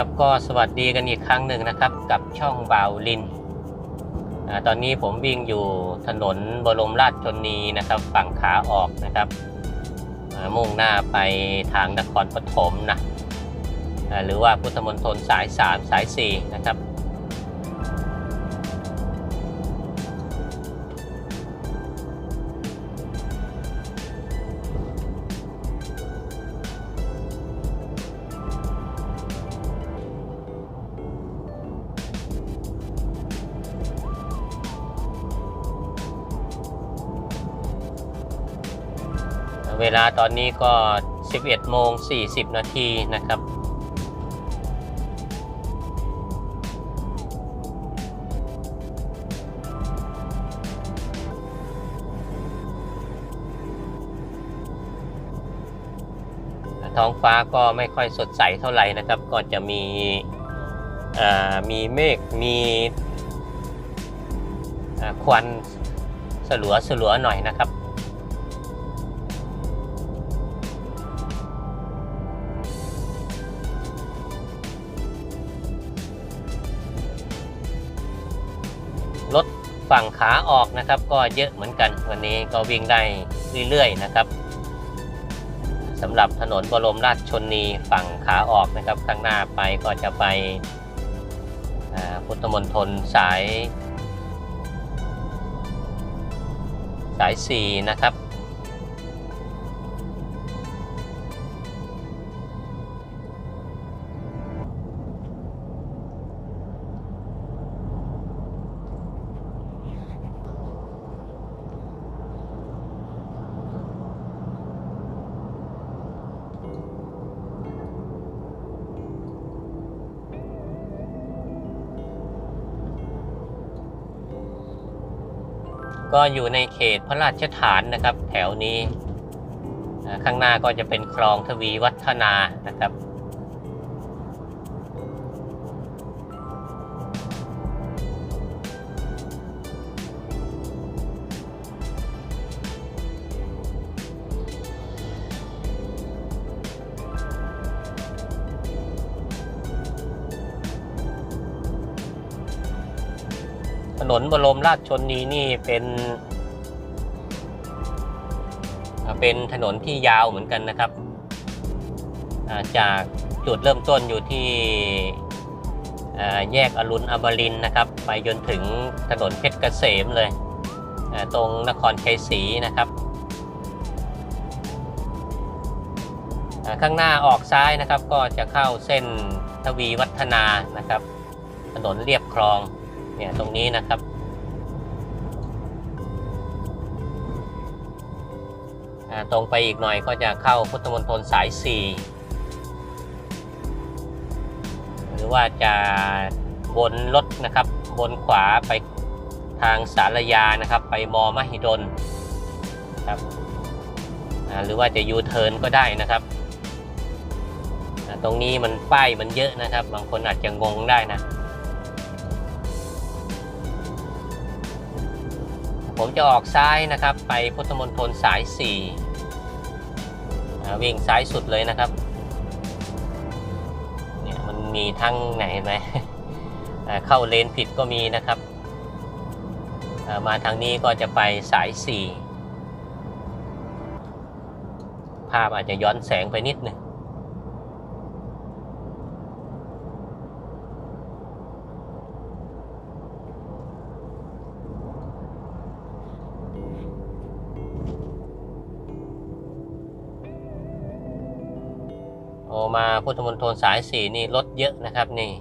ครับก็สวัสดีกันอีกครั้งหนึ่งนะครับ กับช่องบ่าวลินอาตอนนี้ผมวิ่งอยู่ถนนบรมราชชนนีนะครับ ฝั่งขาออกนะครับมุ่งหน้าไปทางนครปฐมนะหรือว่าพุทธมณฑลสาย 3 สาย 4 นะครับ เวลาตอนนี้ก็ 11โมง40 นาทีนะครับ ท้องฟ้าก็ไม่ค่อยสดใสเท่าไหร่นะครับ ก็จะมีมีเมฆ มีควันสลัวสลัวหน่อยนะครับ ฝั่งขาออกนะครับ ก็เยอะเหมือนกัน วันนี้ก็วิ่งได้เรื่อยๆนะครับสำหรับถนนบรมราชชนนีฝั่งขาออกนะครับ ข้างหน้าไปก็จะไปพุทธมณฑลสาย สาย 4 นะครับ ก็อยู่ในเขตพระราชฐานนะครับ แถวนี้ ข้างหน้าก็จะเป็นคลองทวีวัฒนานะครับ นนบรมราชชนนีนี่เป็นเป็นถนนที่ยาวเหมือนกันนะครับ จากจุดเริ่มต้นอยู่ที่แยกอรุณอมรินนะครับ ไปจนถึงถนนเพชรเกษมเลย ตรงนครชัยศรีนะครับข้างหน้าออกซ้ายนะครับก็จะเข้าเส้นทวีวัฒนานะครับ ถนนเรียบคลอง เนี่ยตรงนี้นะครับ ตรงไปอีกหน่อยก็จะเข้าพุทธมณฑลสาย 4 หรือว่าจะบนรถนะครับ บนขวาไปทางสารยานะครับ ไปมอมหิดลครับหรือว่าจะยูเทิร์นก็ได้นะครับ ตรงนี้มันป้ายมันเยอะนะครับ บางคนอาจจะงงได้นะ ผมจะออกซ้ายนะครับ ไปพุทธมณฑลสาย4อ่วิ่งซ้ายสุดเลยนะครับเนี่ยมันมีทั้งไหนเห็นไหมเข้าเลนผิดก็มีนะครับ มาทางนี้ก็จะไปสาย 4 ภาพอาจจะย้อนแสงไปนิดนึง มาพุทธมณฑลสายสี่นี่รถเยอะนะครับนี่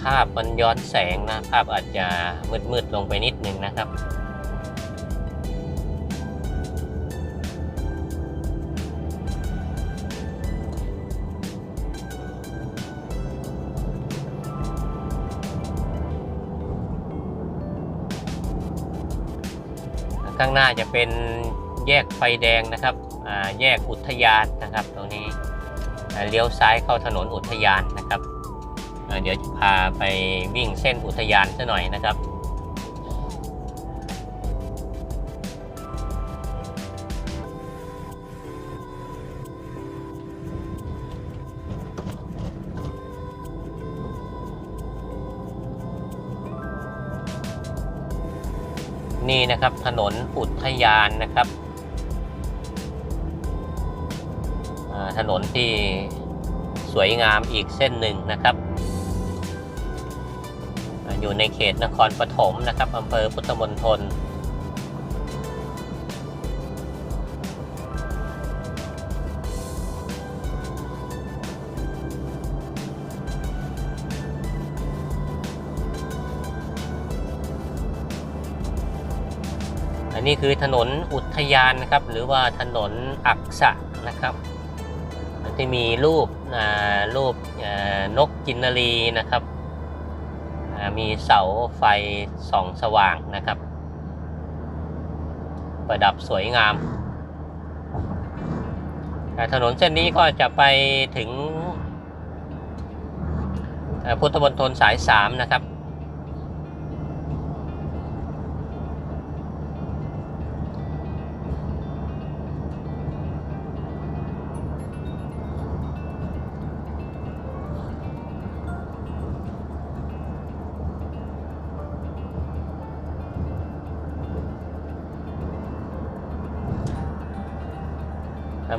ภาพมันย้อนแสงนะ ภาพอาจจะมืดๆลงไปนิดนึงนะครับ ข้างหน้าจะเป็นแยกไฟแดงนะครับแยกอุทยานนะครับ ตรงนี้เลี้ยวซ้ายเข้าถนนอุทยานนะครับ เดี๋ยวจะพาไปวิ่งเส้นอุทยานซะหน่อยนะครับ นี่นะครับถนนอุทยานนะครับถนนที่สวยงามอีกเส้นหนึ่งนะครับอ่าอยู่ในเขตนครปฐมนะครับอำเภอพุทธมณฑล อันนี้คือถนนอุทยานนะครับ หรือว่าถนนอักษะนะครับที่มีรูปรูปนกกินนรีนะครับ มีเสาไฟส่องสว่างนะครับ ประดับสวยงามอ่ถนนเส้นนี้ก็จะไปถึงพุทธมณฑลสาย 3 นะครับ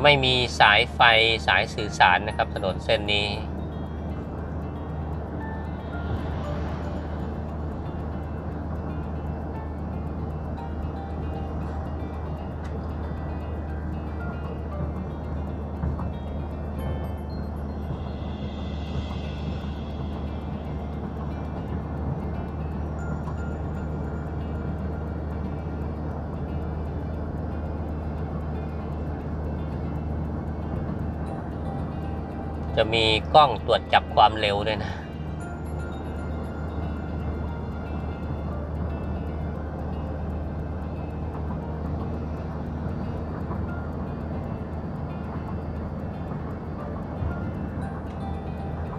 ไม่มีสายไฟสายสื่อสารนะครับถนนเส้นนี้ จะมีกล้องตรวจจับความเร็วด้วยนะ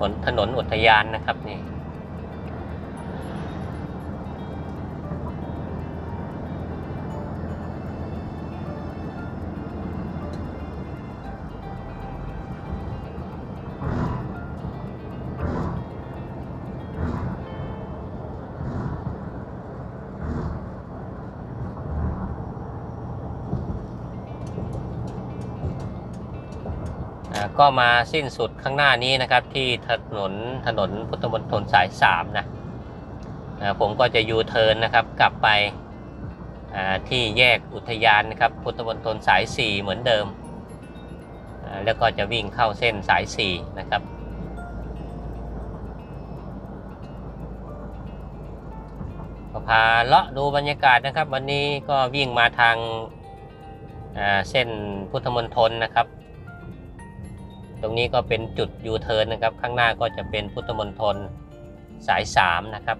บนถนนอุทยานนะครับนี่ ก็มาสิ้นสุดข้างหน้านี้นะครับ ที่ถนนถนนพุทธมณฑลสายสามนะผมก็จะยูเทิร์นนะครับกลับไปที่แยกอุทยานนะครับพุทธมณฑลสายสี่เหมือนเดิม แล้วก็จะวิ่งเข้าเส้นสายสี่นะครับ พาเลาะดูบรรยากาศนะครับ วันนี้ก็วิ่งมาทางเส้นพุทธมณฑลนะครับ ตรงนี้ก็เป็นจุดยูเทิร์นนะครับ ข้างหน้าก็จะเป็นพุทธมณฑลสาย3นะครับ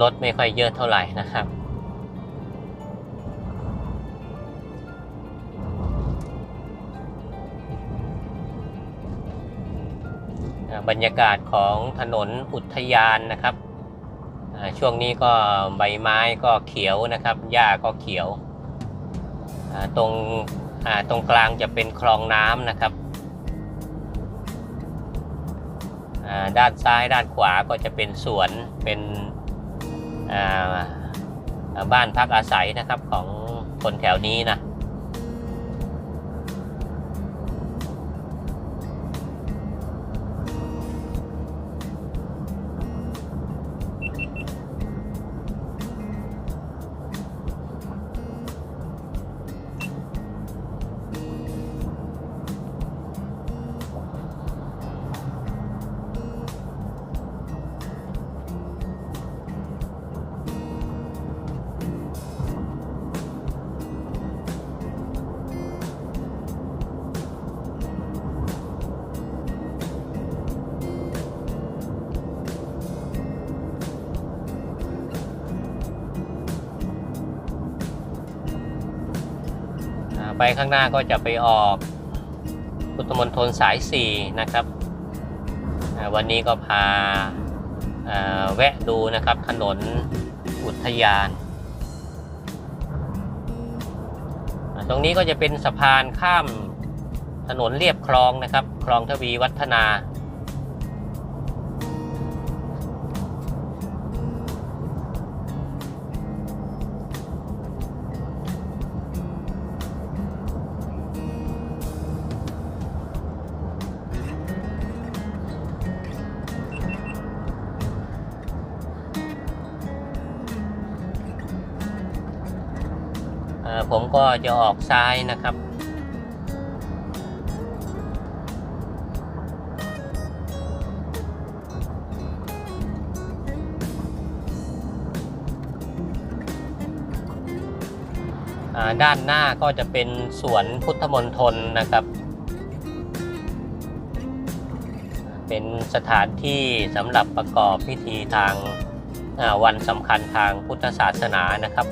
รถไม่ค่อยเยอะเท่าไหร่นะครับ บรรยากาศของถนนอุทยานนะครับ ช่วงนี้ก็ใบไม้ก็เขียวนะครับ หญ้าก็เขียว ตรงตรงกลางจะเป็นคลองน้ำนะครับด้านซ้ายด้านขวาก็จะเป็นสวนเป็น บ้านพักอาศัยนะครับของคนแถวนี้นะ ไปข้างหน้าก็จะไปออกพุทธมณฑลสาย 4 นะครับ วันนี้ก็พาาแวะดูนะครับถนนอุทยาน ตรงนี้ก็จะเป็นสะพานข้ามถนนเรียบคลองนะครับ คลองทวีวัฒนา ผมก็จะออกซ้ายนะครับอ่าด้านหน้าก็จะเป็นสวนพุทธมณฑลนะครับ เป็นสถานที่สำหรับประกอบพิธีทางวันสำคัญทางพุทธศาสนานะครับ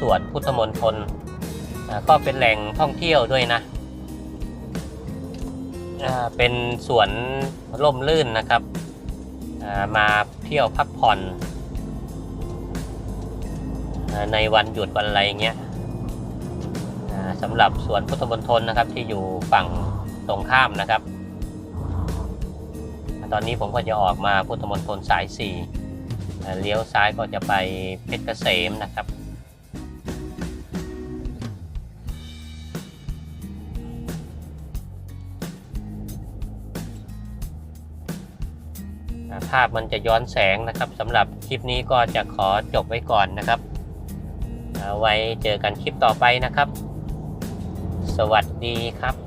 สวนพุทธมณฑลก็เป็นแหล่งท่องเที่ยวด้วยนะเป็นสวนร่มรื่นนะครับ มาเที่ยวพักผ่อนในวันหยุดวันอะไรเงี้ยสำหรับสวนพุทธมณฑลนะครับที่อยู่ฝั่งตรงข้ามนะครับ ตอนนี้ผมก็จะออกมาพุทธมณฑลสาย4อ่เลี้ยวซ้ายก็จะไปเพชรเกษมนะครับาภาพมันจะย้อนแสงนะครับสำหรับคลิปนี้ก็จะขอจบไว้ก่อนนะครับ ไว้เจอกันคลิปต่อไปนะครับ สวัสดีครับ